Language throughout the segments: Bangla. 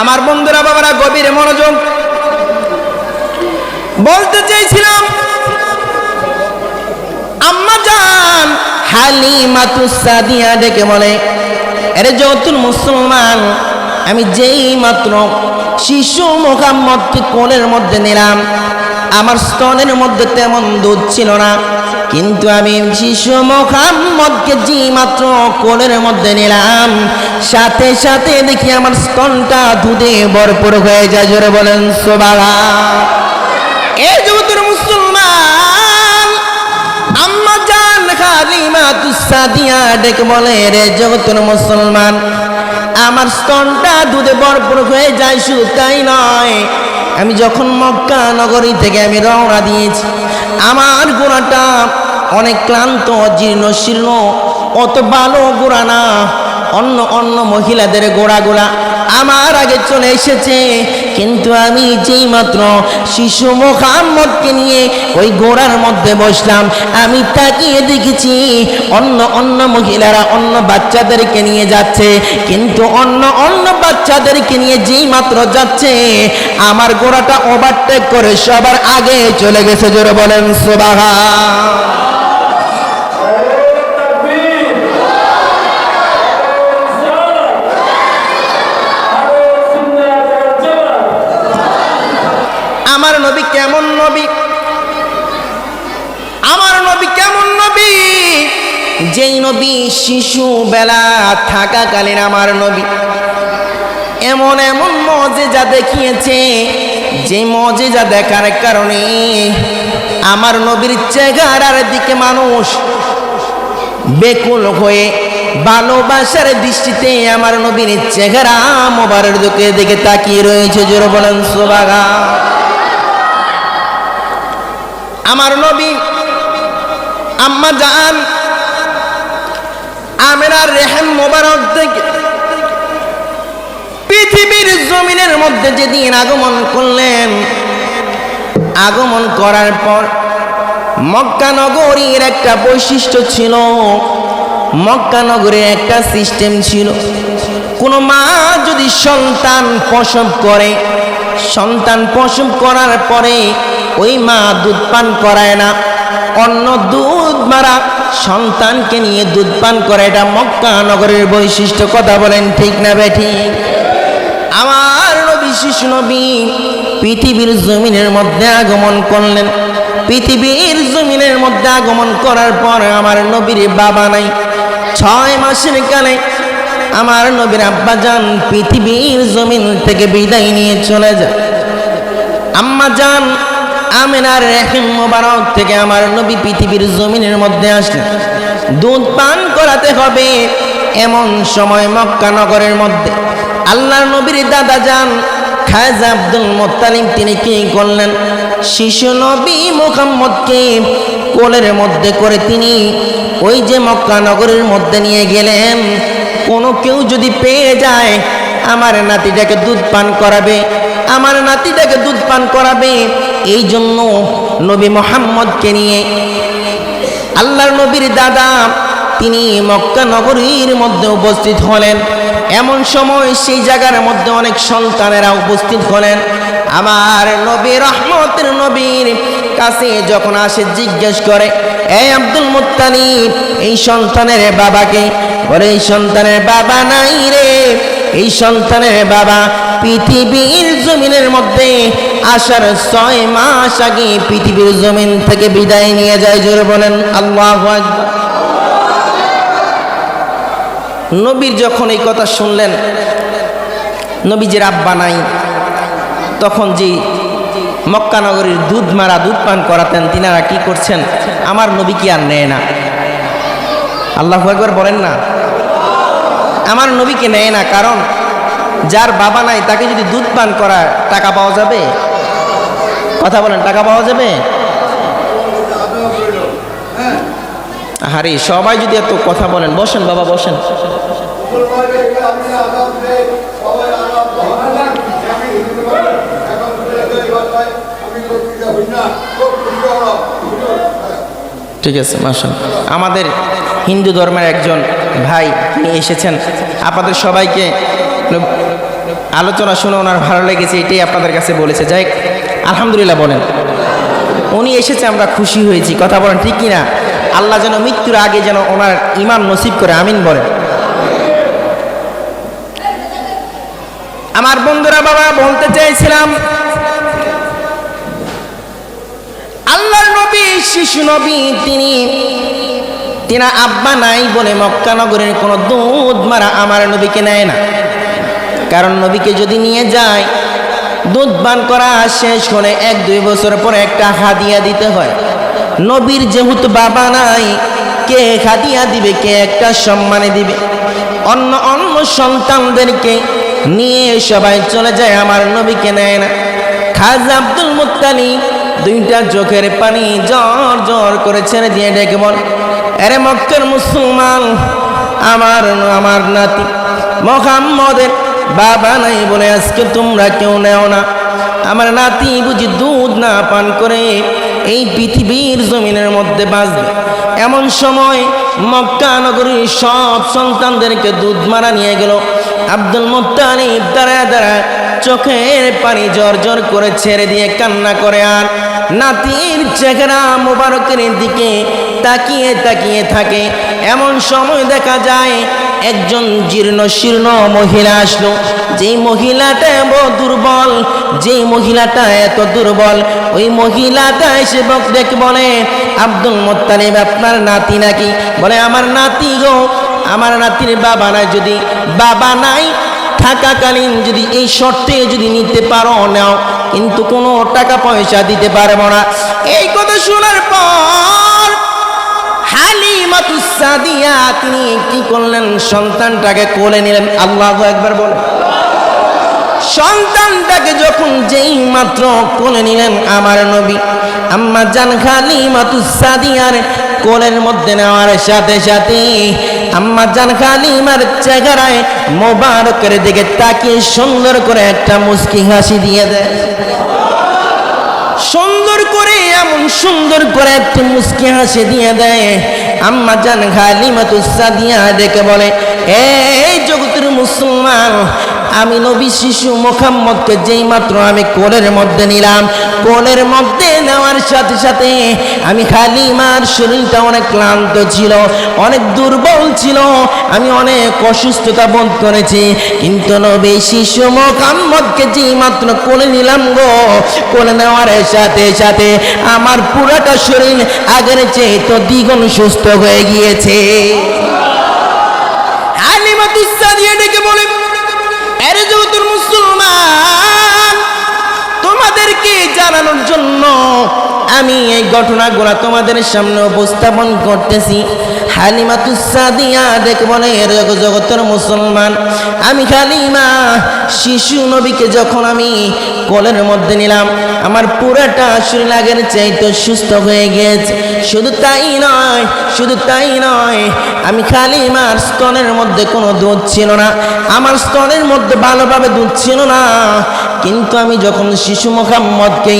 আমার বন্ধুরা বাবারা, গভীর মনোযোগ। বলতে চেয়েছিলাম আম্মা জান হালিমাতু সাদিয়া ডেকে বলে আরে যতুন মুসলমান, আমি যেই মাত্র শিশু মোহাম্মদকে কোলের মধ্যে নিলাম, আমার স্তনের মধ্যে তেমন দুধ ছিল না কিন্তু আমি শিশু মোহাম্মদকে যে মাত্র কোলের মধ্যে নিলাম। সাথে সাথে দেখি আমার স্তনটা দুধে ভরপুর হয়ে যায়। জোরে বলেন সোবালা এই জগতের মুসলমান, আম্মা জান খালিমা তুসাদিয়া ডেকে বলে, রে জগতের মুসলমান, আমার স্তনটা দুধে ভরপুর হয়ে যায় শুধু তাই নয় আমি যখন মক্কা নগরী থেকে আমি রওনা দিয়েছি, আমার গোড়াটা অনেক ক্লান্ত, জীর্ণ, শীর্ণ। অত ভালো গোড়া না, অন্য অন্য মহিলাদের গোড়াগুলা আমার আগে চলে এসেছে। কিন্তু আমি যেই মাত্র শিশু মোহাম্মদকে নিয়ে ওই গোড়ার মধ্যে বসলাম, আমি তাকিয়ে দেখেছি অন্য অন্য মহিলারা অন্য বাচ্চাদেরকে নিয়ে যাচ্ছে, কিন্তু অন্য অন্য বাচ্চাদেরকে নিয়ে যেই মাত্র যাচ্ছে, আমার গোড়াটা ওভারটেক করে সবার আগে চলে গেছে, জোরে বলেন সোবাহা আমার নবী কেমন নবী? আমার নবী কেমন নবী? যেই নবী শিশু বেলা থাকাকালীন আমার নবী। এমন এমন মজেজা দেখিয়েছে, যে মজেজা দেখার কারণে আমার নবীর চেহারার দিকে মানুষ বেকুল হয়ে ভালোবাসার দৃষ্টিতে আমার নবীর চেহারা মোবারের দিকে দিকে তাকিয়ে রয়েছে। জোর বলেন সোবাগা আমার নবী, আম্মা জান আমেরার রেহেম মোবারক থেকে পৃথিবীর জমিনের মধ্যে যেদিন আগমন করলেন, আগমন করার পর মক্কা নগরীর একটা বৈশিষ্ট্য ছিল, মক্কা নগরের একটা সিস্টেম ছিল। কোনো মা যদি সন্তান প্রসব করে, সন্তান প্রসব করার পরে ওই মা দুধ পান করায় না, অন্য দুধ মারা সন্তানকে নিয়ে দুধ পান করে। এটা মক্কা নগরের বৈশিষ্ট্য, কথা বলেন ঠিক না বেঠি আমার নবী, শিশু নবী পৃথিবীর জমিনের মধ্যে আগমন করলেন। পৃথিবীর জমিনের মধ্যে আগমন করার পর আমার নবীর বাবা নাই। ছয় মাসের কালে আমার নবীর আব্বা যান পৃথিবীর জমিন থেকে বিদায় নিয়ে চলে যায়। আম্মা যান আমেনার রেহিম মোবারক থেকে আমার নবী পৃথিবীর জমিনের মধ্যে আসলেন দুধ পান করাতে হবে। এমন সময় মক্কা নগরের মধ্যে আল্লাহর নবীর দাদা যান। খাজা আব্দুল মোত্তালিম তিনি কি করলেন? শিশু নবী মোহাম্মদকে কোলের মধ্যে করে তিনি ওই যে মক্কা নগরের মধ্যে নিয়ে গেলেন। কোনো কেউ যদি পেয়ে যায়, আমার নাতিটাকে দুধ পান করাবে, আমার নাতিটাকে দুধ পান করাবে এই জন্য নবী মোহাম্মদকে নিয়ে আল্লাহর নবীর দাদা তিনি মক্কা নগরীর মধ্যে উপস্থিত হলেন। এমন সময় সেই জায়গার মধ্যে অনেক সন্তানেরা উপস্থিত হলেন। আমার নবী রহমতের নবীর কাছে যখন আসে জিজ্ঞেস করে, এই আব্দুল মুত্তালিব, এই সন্তানের বাবাকে? বলে, এই সন্তানের বাবা নাই রে, এই সন্তানের বাবা পৃথিবীর জমিনের মধ্যে আসার ছয় মাস আগে পৃথিবীর জমিন থেকে বিদায় নিয়ে যায়, জোরে বলেন, আল্লাহ নবীর যখন এই কথা শুনলেন, নবীজির আব্বা নাই, তখন যে মক্কানগরীর দুধ মারা, দুধ পান করাতেন, তিনারা কি করছেন? আমার নবী কি আর নেয় না? আল্লাহ একবার বলেন না। আমার নবীকে নেয় না? কারণ যার বাবা নাই, তাকে যদি দুধ পান করা টাকা পাওয়া যাবে? কথা বলেন, টাকা পাওয়া যাবে? আরে সবাই যদি এত কথা বলেন, বসেন বাবা, বসেন। ঠিক আছে মাসা আমাদের হিন্দু ধর্মের একজন ভাই, তিনি এসেছেন। আপনাদের সবাইকে আলোচনা শুনে ওনার ভালো লেগেছে, এটাই আপনাদের কাছে বলেছে। যাই আলহামদুলিল্লাহ বলেন। উনি এসেছে, আমরা খুশি হয়েছি। কথা বলেন, ঠিক কিনা? আল্লাহ যেন মৃত্যুর আগে যেন ওনার ইমান নসিব করে, আমিন বলেন। আমার বন্ধুরা, বাবা, বলতে চাইছিলাম, আল্লাহর নবী, শিশু নবী, তিনি, তিনা আব্বা নাই বলে মক্কা নগরের কোনো দুধ মারা আমার নবীকে নেয় না। কারণ নবীকে যদি নিয়ে যায়, দুধ পান করা শেষ হলে এক, দুই বছর পরে একটা হাদিয়া দিতে হয়। নবীর যেহেতু বাবা নাই, কে হাদিয়া দিবে, কে একটা সম্মানে দিবে? অন্য অন্য সন্তানদেরকে নিয়ে সবাই চলে যায়, আমার নবীকে নেয় না। খাজা আব্দুল মুত্তালিব দুইটা চোখের পানি জ্বর জ্বর করে ছেড়ে দিয়ে ডেকে বল আরে মক্কের মুসলমান, আমার আমার নাতি মোহাম্মদের বাবা নাই বলে আজকে তোমরা কেউ নেও না। আমার নাতি বুঝি দুধ না পান করে এই পৃথিবীর জমিনের মধ্যে বাঁচবে। এমন সময় মক্কা নগরীর সব সন্তানদেরকে দুধ মারা নিয়ে গেল। আব্দুল মুত্তালিব দাঁড়ায় দাঁড়ায় চোখের পানি জর জর করে ছেড়ে দিয়ে কান্না করে আর নাতির চেহারা মোবারকের দিকে তাকিয়ে তাকিয়ে থাকে। এমন সময় দেখা যায় একজন জীর্ণ শীর্ণ মহিলা আসলো। যেই মহিলাটা এত দুর্বল, যেই মহিলাটা এত দুর্বল, ওই মহিলাটা এসে বক দেখে বলে, আব্দুল মোত্তালিব, আপনার নাতি নাকি? বলে, আমার নাতি গো, আমার নাতির বাবা নাই যদি, বাবা নাই থাকাকালীন যদি এই শর্তে যদি নিতে পারো নাও, কিন্তু কোনো টাকা পয়সা দিতে পারব না। এই কথা শোনার পর তিনি কি করলেন? সন্তানটাকে কোলে নিলেন। আল্লাহ একবার বলে সন্তানটাকে যখন যেই মাত্র কোলে নিলেন, আমার নবী আম্মা জান খালি মাতুসাদিয়ার কোলের মধ্যে নেওয়ার সাথে সাথে আম্মা জান খালিমার চেহারায় মোবারকের দিকে তাকিয়ে সুন্দর করে একটা মুস্কি হাসি দিয়ে দেয়। সুন্দর করে, এমন সুন্দর করে একটি মুস্কি হাসি দিয়ে দেয়। আম্মা জান খালিমাতুসা দিয়া দেখে বলে এই জগতের মুসলমান আমি নবী শিশু মোহাম্মদকে যেই মাত্র আমি কোলের মধ্যে নিলাম, কোলের মধ্যে নেওয়ার সাথে সাথে আমি হালিমার শরীরটা অনেক ক্লান্ত ছিল, অনেক দুর্বল ছিল, আমি অনেক অসুস্থতা বোধ করেছি। কিন্তু নবী শিশু মোহাম্মদকে যেই মাত্র কোলে নিলাম গো, কোলে নেওয়ার সাথে সাথে আমার পুরাটা শরীর আগের চেয়ে তো দ্বিগুণ সুস্থ হয়ে গিয়েছে। হালিমাতুসা দিয়ে ডেকে বলে জানানোর জন্য আমি এই ঘটনাগুলা তোমাদের সামনে উপস্থাপন করতেছি। জগতের মুসলমান, আমি খালিমা, শিশু নবীকে যখন আমি কোলের মধ্যে নিলাম। আমার পুরাটা শরীর আগের চাইতে সুস্থ হয়ে গেছে। শুধু তাই নয়, শুধু তাই নয়, আমি খালিমার স্তনের মধ্যে কোনো দুধ ছিল না। আমার স্তনের মধ্যে ভালোভাবে দুধ ছিল না। কিন্তু আমি যখন শিশু মোহাম্মদকে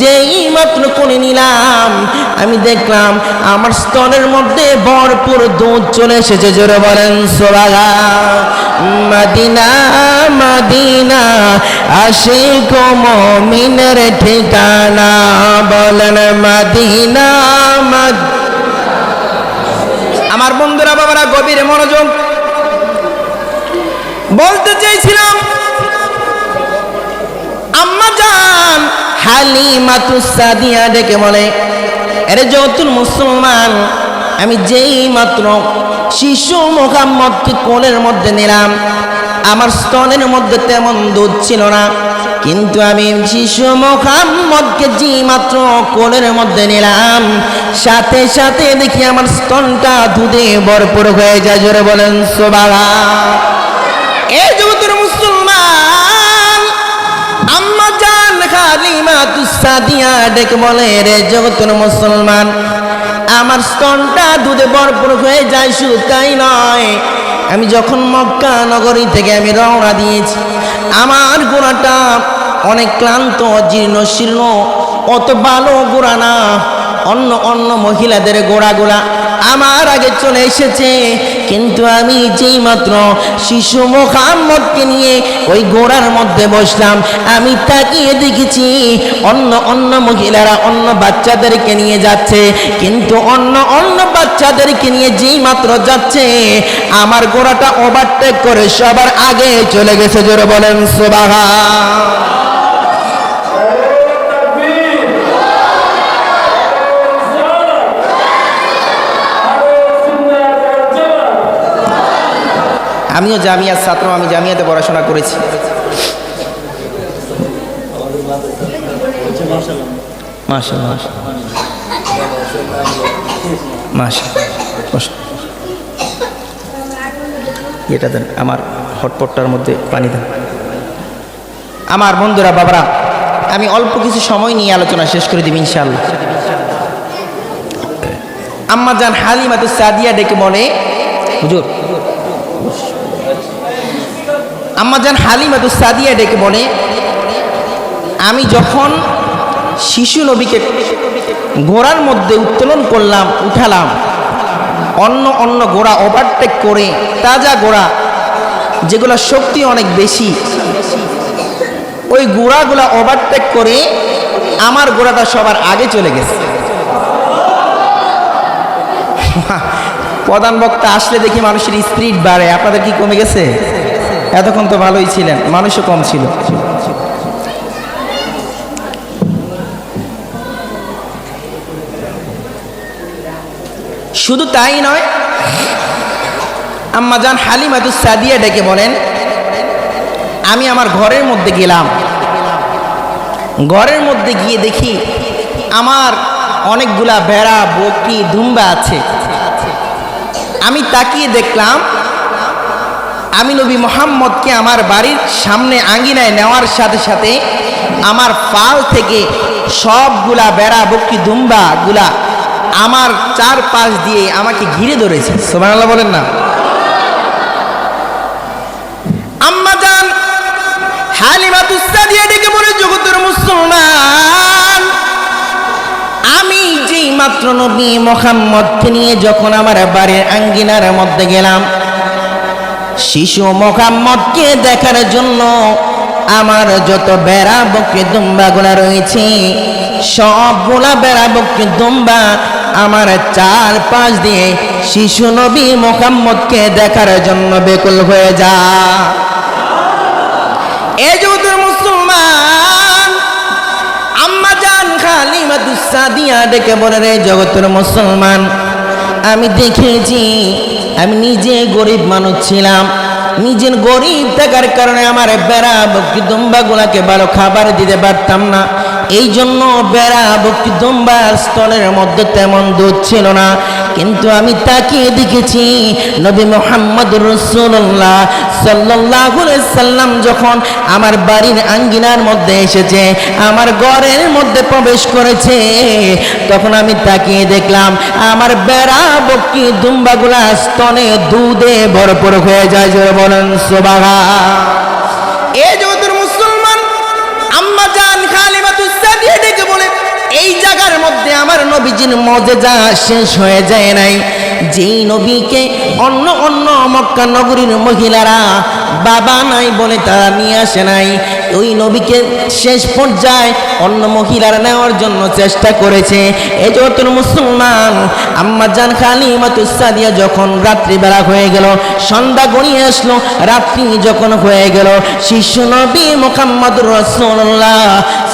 যেই মাত্র করে নিলাম, আমি দেখলাম আমার স্তনের মধ্যে ভরপুর দুধ চলে এসেছে। জোরে বলেন সোলাগা মদিনা মদিনা আসে মিনের ঠিকানা। বলেন মদিনা, মদ আমার বন্ধুরা, বাবারা, গভীরে মনোযোগ। বলতে চাইছিলাম, আম্মা জান হালিমাতুসাদিয়া ডেকে বলে আরে যতুন মুসলমান, আমি যেই মাত্র শিশু মোহাম্মদকে কোলের মধ্যে নিলাম? আমার স্তনের মধ্যে তেমন দুধ ছিল না। কিন্তু আমি শিশু মোহাম্মদকে যে মাত্র কোলের মধ্যে নিলাম। সাথে সাথে দেখি আমার স্তনটা দুধে ভরপুর হয়ে যায়। জোরে বলেন সোবালা এই জগতের মুসলমান, আম্মা জান খালিমা তুসাদিয়া ডেকে বলে, রে জগতের মুসলমান আমার স্তনটা দুধে ভরপুর হয়ে যায়, শুধু তাই নয়, আমি যখন মক্কা নগরী থেকে আমি রওনা দিয়েছি, আমার গোড়াটা অনেক ক্লান্ত, জীর্ণ, শীর্ণ, অত ভালো গোড়া না। অন্য অন্য মহিলাদের গোড়া গোড়া আমার আগে চলে এসেছে কিন্তু আমি যেই মাত্র শিশু মোহাম্মদকে নিয়ে ওই গোড়ার মধ্যে বসলাম, আমি তাকিয়ে দেখেছি অন্য অন্য মহিলারা অন্য বাচ্চাদেরকে নিয়ে যাচ্ছে, কিন্তু অন্য অন্য বাচ্চাদেরকে নিয়ে যেই মাত্র যাচ্ছে, আমার গোড়াটা ওভারটেক করে সবার আগে চলে গেছে, জোরে বলেন সোবাহা আমিও জামিয়ার ছাত্র আমি জামিয়াতে পড়াশোনা করেছি মাশাআল্লাহ, মাশাআল্লাহ। মাশাআল্লাহ। এটা দেন আমার হটপটটার মধ্যে পানি দেন আমার বন্ধুরা বাবারা আমি অল্প কিছু সময় নিয়ে আলোচনা শেষ করে দিব ইনশাআল্লাহ আম্মা জান হালিমাতু সাদিয়া ডেকে বলে হুজুর আম্মা জান হালিমাতু সাদিয়া ডেকে বলে, আমি যখন শিশু নবীকে ঘোড়ার মধ্যে উত্তোলন করলাম, উঠালাম, অন্য অন্য ঘোড়া ওভারটেক করে, তাজা ঘোড়া, যেগুলো শক্তি অনেক বেশি, ওই ঘোড়াগুলা ওভারটেক করে আমার ঘোড়াটা সবার আগে চলে গেছে। প্রধান বক্তা আসলে দেখি মানুষের স্পিরিট বাড়ে, আপনাদের কি কমে গেছে? এতক্ষণ তো ভালোই ছিলেন, মানুষও কম ছিল। শুধু তাই নয় আম্মাজান হালিমাতু সাদিয়া ডেকে বলেন, আমি আমার ঘরের মধ্যে গেলাম। ঘরের মধ্যে গিয়ে দেখি আমার অনেকগুলা ভেড়া, বকরি, দুম্বা আছে। আমি তাকিয়ে দেখলাম আমি নবী মোহাম্মদকে আমার বাড়ির সামনে আঙ্গিনায় নেওয়ার সাথে সাথে আমার ফাল থেকে সবগুলা বেড়া বকরি দুম্বা গুলা আমার চার পাশ দিয়ে আমাকে ঘিরে ধরেছে। সোমানাল্লাহ বলেন না। আম্মা জান হালিমাতুসা দিয়ে ডেকে বলে জগতের মুসলমান আমি যেই মাত্র নবী মোহাম্মদকে নিয়ে যখন আমার বাড়ির আঙ্গিনার মধ্যে গেলাম শিশু মোহাম্মদকে দেখার জন্য আমার যত বেড়া বকে দুম্বাগুলা রয়েছে, সবগুলা বেড়া বকে দুম্বা আমার চার পাঁচ দিয়ে শিশু নবী মোহাম্মদকে দেখার জন্য বেকুল হয়ে যা। এ যুগের মুসলমান, আম্মা জান খালিমা দুসাদিয়া ডেকে বলে, রে জগতের মুসলমান আমি দেখেছি, আমি নিজে গরিব মানুষ ছিলাম। নিজের গরিব থাকার কারণে আমার বেড়া দুম্বাগুলাকে ভালো খাবার দিতে পারতাম না। এই জন্য বেড়া বক্তি দুম্বার স্তনের মধ্যে তেমন দুধ ছিল না। কিন্তু আমি তাকিয়ে দেখেছি নবী মোহাম্মদ রসুল্লাহ সাল্লাহ সাল্লাম যখন আমার বাড়ির আঙ্গিনার মধ্যে এসেছে, আমার ঘরের মধ্যে প্রবেশ করেছে, তখন আমি তাকিয়ে দেখলাম আমার বেড়া বক্কি দুম্বাগুলা স্তনে দুধে ভরপুর হয়ে যায়। বলেন সোবাহা এ জগতের মুসলমান, আম্মা জান খালিমাতুসা দিয়ে ডেকে বলে এই জায়গার মধ্যে আমার নবীজির মজেজা শেষ হয়ে যায় নাই। যেই নবীকে অন্য অন্য মক্কা নগরীর মহিলারা বাবা নাই বলে তারা নিয়ে আসে নাই। ওই নবীকে শেষ পর্যায়ে অন্য মহিলারা নেওয়ার জন্য চেষ্টা করেছে। এই যতন মুসলমান আম্মা জান খালি মাতুসাদিয়া যখন রাত্রিবেলা হয়ে গেল, সন্ধ্যা গড়িয়ে আসলো, রাত্রি যখন হয়ে গেল, শিশু নবী মোহাম্মদ রসুল্লাহ সাল্লাহ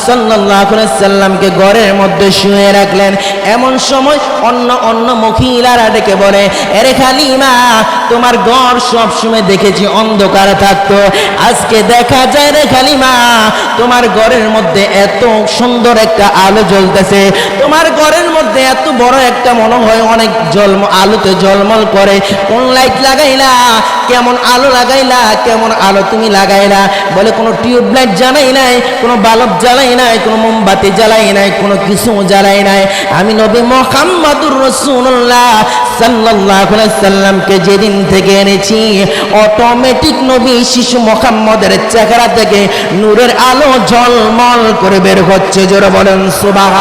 সাল্লামকে ঘরের মধ্যে শুয়ে রাখলেন। এমন সময় অন্য অন্য মহিলারা ডেকে বলে, এরে খালিমা, তোমার ঘর সব সময় দেখেছি অন্ধকার থাকতো। আজকে দেখা যায় রে খালিমা, তোমার ঘরের মধ্যে এত সুন্দর একটা আলো জ্বলতেছে। তোমার ঘরের মধ্যে এত বড় একটা মনে হয় অনেক জলম, আলোতে জলমল করে। কোন লাইট লাগাইলা? কেমন আলো লাগাইলা? কেমন আলো তুমি লাগাইলা? বলে কোনো টিউব লাইট জ্বালাই নাই, কোনো বালব জ্বালাই নাই কোনো মোমবাতি জ্বালাই নাই কোনো কিছু জ্বালাই নাই। আমি নবী মোহাম্মদুর রসুল্লাহ সাল্লাহ সাল্লামকে যেদিন থেকে এনেছি অটোমেটিক নবী শিশু মোহাম্মদের চেহারা থেকে নূরের আলো ঝলমল করে বের হচ্ছে জোরে বলেন সুবাহ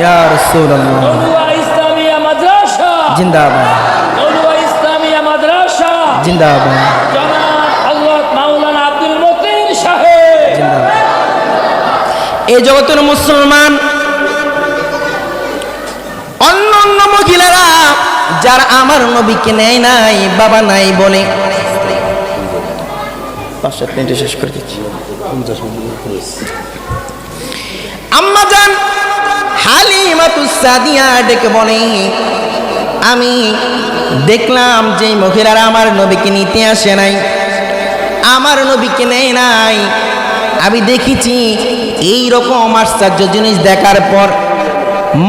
ইয়া রাসূলুল্লাহ। জিন্দাবাদ। জিন্দাবাদ। এই জগতের মুসলমান অন্য অন্য মহিলারা যারা আমার নবীকে নেয় নাই বাবা নাই বলে। পাঁচ সাত মিনিটে শেষ করে দিচ্ছি। আম্মা যান হালিমাতুস সাদিয়া ডেকে বলে আমি দেখলাম যে মহিলারা আমার নবীকে নিতে আসে নাই। আমার নবীকে নেয় নাই। আমি দেখেছি এই রকম আশ্চর্য জিনিস দেখার পর,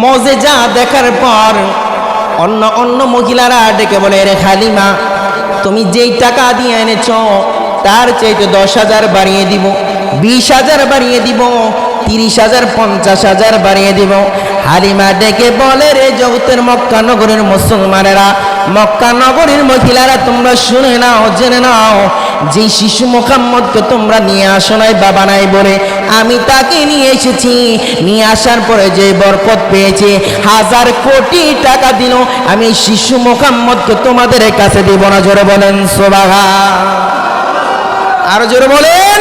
মজে যা দেখার পর, অন্য অন্য মহিলারা ডেকে বলে রে হালিমা তুমি যেই টাকা দিয়ে এনেছ, তার চাইতে দশ হাজার বাড়িয়ে দিব, বিশ হাজার বাড়িয়ে দিব তিরিশ হাজার, পঞ্চাশ হাজার বাড়িয়ে দিব। হালিমা ডেকে বলে, রে জগতের মক্কা নগরের মুসলমানেরা, মক্কা নগরীর মহিলারা, তোমরা শুনে নাও, জেনে নাও। যে শিশু মোহাম্মদকে তোমরা নিয়ে আসো নাই, বাবা নাই বলে আমি তাকে নিয়ে এসেছি। নিয়ে আসার পরে যে বরকত পেয়েছে, হাজার কোটি টাকা দিল। আমি শিশু মোহাম্মদকে তোমাদের কাছে দিব না, জোরে বলেন সোবাহা আরও জোরে বলেন।